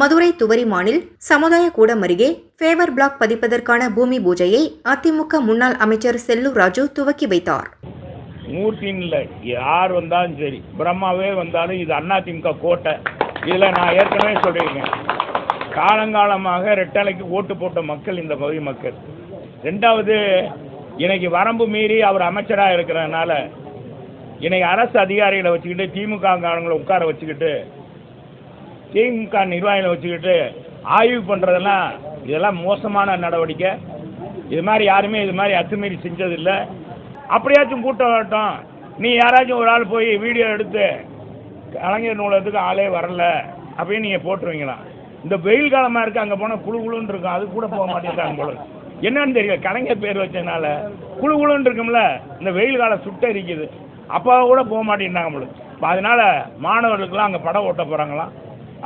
மதுரை துவரிமானில் சமுதாய கூடம் அருகே ஃபேவர் பிளாக் பதிப்பதற்கான பூமி பூஜையை அதிமுக முன்னாள் அமைச்சர் செல்லூர் ராஜு துவக்கி வைத்தார். மூர்த்தின்னு இல்லை. யார் வந்தாலும் சரி. பிரம்மாவே வந்தாலும் இது அதிமுக கோட்டை. இதில் நான் ஏற்கனவே சொல்லியிருக்கேன். காலங்காலமாக ரெட்டலைக்கு ஓட்டு போட்ட மக்கள் இந்த பகுதி மக்கள். ரெண்டாவது இன்னைக்கு வரம்பு மீறி அவர் அமைச்சராக இருக்கிறதுனால இன்னைக்கு அரசு அதிகாரிகளை வச்சுக்கிட்டு திமுக காரங்களை உட்கார வச்சுக்கிட்டு திமுக நிர்வாகிகளை வச்சுக்கிட்டு ஆய்வு பண்ணுறதெல்லாம் இதெல்லாம் மோசமான நடவடிக்கை. இது மாதிரி யாருமே இது மாதிரி அத்துமீறி செஞ்சதில்லை. அப்படியாச்சும் கூட்டம் வரட்டும். நீ யாராச்சும் ஒரு ஆள் போய் வீடியோ எடுத்து கலைஞர் நூலகத்துக்கு ஆளே வரல அப்படின்னு நீங்கள் போட்டுருவீங்களா? இந்த வெயில் காலமாக இருக்குது அங்கே போனால் குழு குழுன்னு இருக்கும். அது கூட போக மாட்டேங்கிறாங்க போல என்னன்னு தெரியல. கலைஞர் பேர் வச்சதுனால குழு குழுன்னு இருக்கும்ல இந்த வெயில் காலம் சுட்ட இருக்குது அப்போ கூட போக மாட்டேங்கிறாங்க போல இருக்கு. இப்ப அதனால மாணவர்களுக்கெல்லாம் அங்கே படம் ஓட்ட போகிறாங்களாம்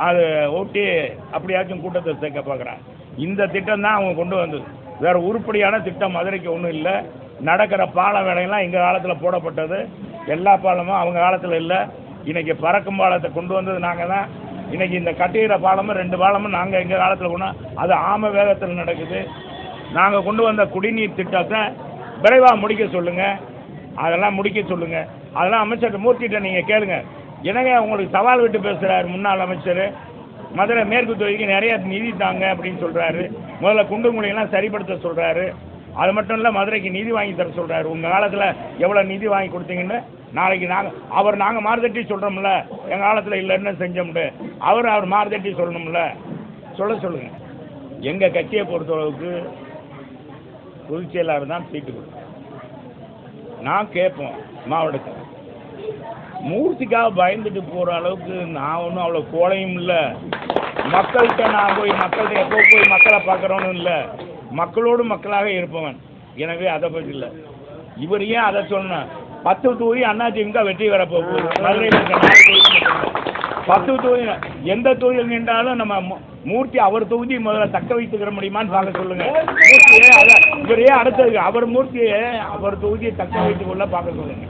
அது ஓட்டி அப்படியாச்சும் கூட்டத்தை சேர்க்க பார்க்குறாங்க இந்த திட்டம் தான் அவங்க கொண்டு வந்தது. வேறு உருப்படியான திட்டம் மதுரைக்கு ஒன்றும் இல்லை. நடக்கிற பாலம் வேலையெல்லாம் எங்கள் காலத்தில் போடப்பட்டது. எல்லா பாலமும் அவங்க காலத்தில் இல்லை. இன்றைக்கி பறக்கும் பாலத்தை கொண்டு வந்தது நாங்கள் தான். இன்றைக்கி இந்த கட்டுகிற பாலமும் ரெண்டு பாலமும் நாங்கள் எங்கள் காலத்தில் கொண்டு அது ஆம வேகத்தில் நடக்குது. நாங்கள் கொண்டு வந்த குடிநீர் திட்டத்தை விரைவாக முடிக்க சொல்லுங்கள் அதெல்லாம் முடிக்க சொல்லுங்கள் அதெல்லாம் அமைச்சர் மூர்த்திகிட்ட நீங்கள் கேளுங்கள் எனவே உங்களுக்கு சவால் விட்டு பேசுகிறாரு முன்னாள் அமைச்சர். மதுரை மேற்கு தொகுதிக்கு நிறைய நிதி தாங்க அப்படின்னு சொல்கிறாரு முதல்ல குண்டு குழியெல்லாம் சரிப்படுத்த சொல்கிறாரு அது மட்டும் இல்லை மதுரைக்கு நிதி வாங்கி தர சொல்கிறாரு உங்கள் காலத்தில் எவ்வளோ நிதி வாங்கி கொடுத்தீங்கன்னு நாளைக்கு நாங்கள் அவர் நாங்கள் மாறுதட்டி சொல்கிறோம்ல எங்கள் காலத்தில் இல்லைன்னு செஞ்சோம்னு. அவர் அவர் மாறுதட்டி சொல்லணும்ல. சொல்ல சொல்லுங்கள் எங்கள் கட்சியை பொறுத்தளவுக்கு பொதுச் செயலாளர் தான் சீட்டு கொடுக்கும் நான் கேட்போம் மாவட்டத்தில் மூர்த்திக்காக பயந்துட்டு போகிற அளவுக்கு நான் ஒன்றும் அவ்வளோ கோழையும் இல்லை. மக்கள்கிட்ட நான் போய் மக்கள்கிட்ட எப்போ போய் மக்களை பார்க்குறோன்னு இல்லை. மக்களோடு மக்களாக இருப்பவன். எனவே அதை பற்றி இல்லை. இவர் ஏன் அதை சொன்னேன் பத்து தொகுதி அதிமுக வெற்றி வரப்போகுது மதுரையில் பத்து தொகுதி எந்த தொகுதியில் நின்றாலும் நம்ம மூர்த்தி அவர் தொகுதி முதல்ல தக்க வைத்துக்கிற முடியுமான்னு பார்க்க சொல்லுங்க. மூர்த்தியே அதை இவரையே அடுத்தது அவர் மூர்த்தியை அவர் தொகுதியை தக்க வைத்துக் கொள்ள பார்க்க சொல்லுங்க.